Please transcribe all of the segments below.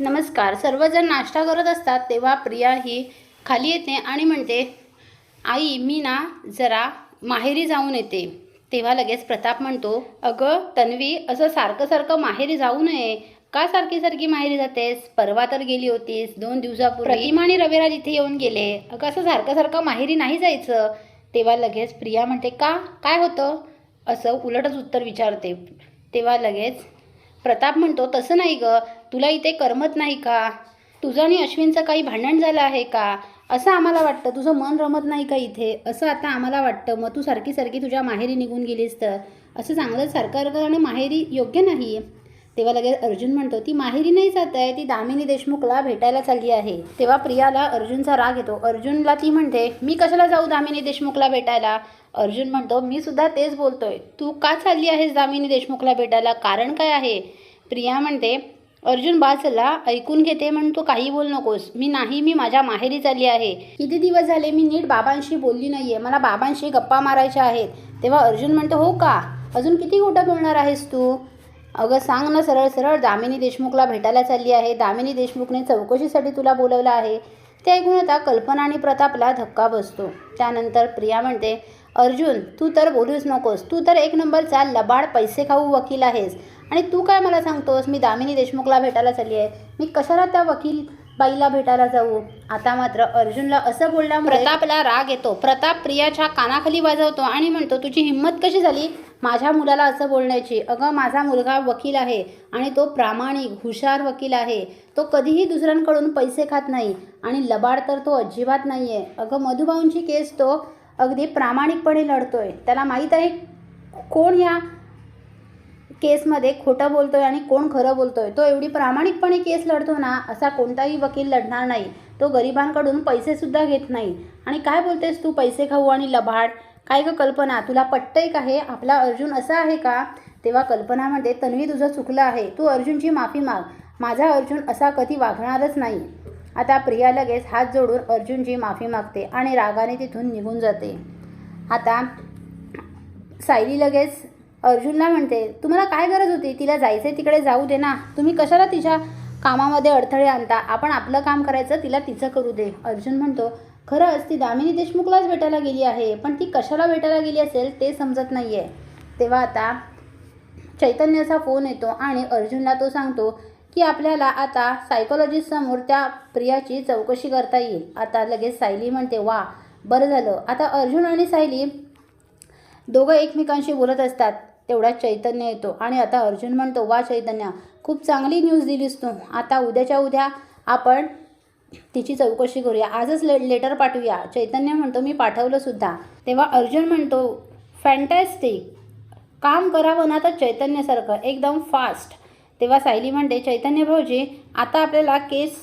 नमस्कार. सर्वजण नाश्ता करत असतात तेव्हा प्रिया ही खाली येते आणि म्हणते आई मी ना जरा माहेरी जाऊन येते. तेव्हा लगेच प्रताप म्हणतो अगं तन्वी असं सारखं सारखं माहेरी जाऊ नये. का सारखी सारखी माहेरी जातेस? परवा तर गेली होतीस दोन दिवसापूर्वी. प्रतिमा आणि रविराज इथे येऊन गेले. अगं असं सारखं सारखं माहेरी नाही जायचं. तेव्हा लगेच प्रिया म्हणते का? काय होतं? असं उलटच उत्तर विचारते. तेव्हा लगेच प्रताप म्हणतो तसं नाही ग तुला इथे करमत नाही का? तुझं आणि अश्विनचं काही भांडण झालं आहे का? असं आम्हाला वाटतं तुझं मन रमत नाही का इथे? असं आता आम्हाला वाटतं मग तू सारखी सारखी तुझ्या माहेरी निघून गेलीस तर? असं चांगलं सरकार आणि माहेरी योग्य नाही. तेव्हा लगेच अर्जुन म्हणतो ती माहेरी नाही जात आहे ती दामिनी देशमुखला भेटायला चालली आहे. तेव्हा प्रियाला अर्जुनचा राग येतो. अर्जुनला ती म्हणते मी कशाला जाऊ दामिनी देशमुखला भेटायला? अर्जुन म्हणतो मी सुद्धा तेच बोलतोय. तू का चालली आहेस दामिनी देशमुखला भेटायला? कारण काय आहे? प्रिया म्हणते अर्जुन बा चला ऐकून घेते म्हणून तू काही बोल नकोस. मी नाही मी माझ्या माहेरी चालली आहे. किती दिवस झाले मी नीट बाबांशी बोलली नाही आहे मला बाबांशी गप्पा मारायच्या आहेत. तेव्हा अर्जुन म्हणतो हो का? अजून किती खोटं बोलणार आहेस तू? अगं सांग ना सरळ सरळ. दामिनी देशमुखला भेटायला चालली आहे. दामिनी देशमुखने चौकशीसाठी तुला बोलवलं आहे. ते ऐकून आता कल्पना आणि प्रतापला धक्का बसतो. त्यानंतर प्रिया म्हणते अर्जुन तू तर बोलूच नकोस. तू तर एक नंबरचा लबाड पैसे खाऊ वकील आहेस. आणि तू काय मला सांगतोस? मी दामिनी देशमुखला भेटायला चालली आहे. मी कशाला त्या वकील बाईला भेटायला जाऊ? आता मात्र अर्जुनला असं बोलल्यामुळे प्रतापला राग येतो. प्रताप प्रियाच्या कानाखाली वाजवतो आणि म्हणतो तुझी हिंमत कशी झाली माझ्या मुलाला असं बोलण्याची? अगं माझा मुलगा वकील आहे आणि तो प्रामाणिक हुशार वकील आहे. तो कधीही दुसऱ्यांकडून पैसे खात नाही आणि लबाड तर तो अजिबात नाही आहे अगं मधुभाऊंची केस तो अगदी प्रामाणिकपणे लढतो आहे त्याला माहीत आहे कोण या केसमध्ये खोटं बोलतोय आणि कोण खरं बोलतोय. तो एवढी प्रामाणिकपणे केस लढतो ना असा कोणताही वकील लढणार नाही. तो गरिबांकडून पैसेसुद्धा घेत नाही. आणि काय बोलतेस तू पैसे खाऊ आणि लबाड? काय ग कल्पना? तुला पटतंय का हे? आपला अर्जुन असा आहे का? तेव्हा कल्पना म्हणते तन्वी तुझं चुकलं आहे. तू अर्जुनची माफी माग. माझा अर्जुन असा कधी वागणारच नाही. आता प्रिया लगेच हात जोडून अर्जुनची माफी मागते आणि रागाने तिथून निघून जाते. आता सायली लगेच अर्जुनला म्हणते तुम्हाला काय गरज होती? तिला जायचे तिकडे जाऊ दे ना. तुम्ही कशाला तिच्या कामामध्ये अडथळे आणता? आपण आपलं काम करायचं तिला तिचं करू दे. अर्जुन म्हणतो खरंच ती दामिनी देशमुखलाच भेटायला गेली आहे पण ती कशाला भेटायला गेली असेल ते समजत नाही आहे तेव्हा आता चैतन्याचा फोन येतो आणि अर्जुनला तो सांगतो की आपल्याला आता सायकोलॉजिस्टसमोर त्या प्रियाची चौकशी करता येईल. आता लगेच सायली म्हणते वा बरं झालं. आता अर्जुन आणि सायली दोघं एकमेकांशी बोलत असतात. तेवढा चैतन्य येतो आणि आता अर्जुन म्हणतो वा चैतन्य खूप चांगली न्यूज दिलीस तू. आता उद्याच्या उद्या आपण तिची चौकशी करूया. आजच ले लेटर पाठवूया. चैतन्य म्हणतो मी पाठवलं सुद्धा. तेव्हा अर्जुन म्हणतो फॅन्टॅस्टिक काम करावं ना तर चैतन्यासारखं एकदम फास्ट तेव्हा सायली म्हणते चैतन्य भाऊजी आता आपल्याला केस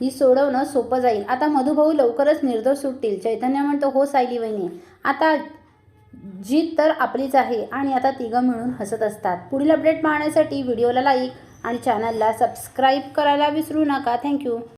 ही सोडवणं सोपं जाईल. आता मधुभाऊ लवकरच निर्दोष सुटतील. चैतन्य म्हणतो हो सायली वहिनी. आता जीत तर आपलीच आहे आणि आता तिघं मिळून हसत असतात. पुढील अपडेट पाहण्यासाठी व्हिडिओला लाईक आणि चॅनलला सबस्क्राईब करायला विसरू नका. थँक्यू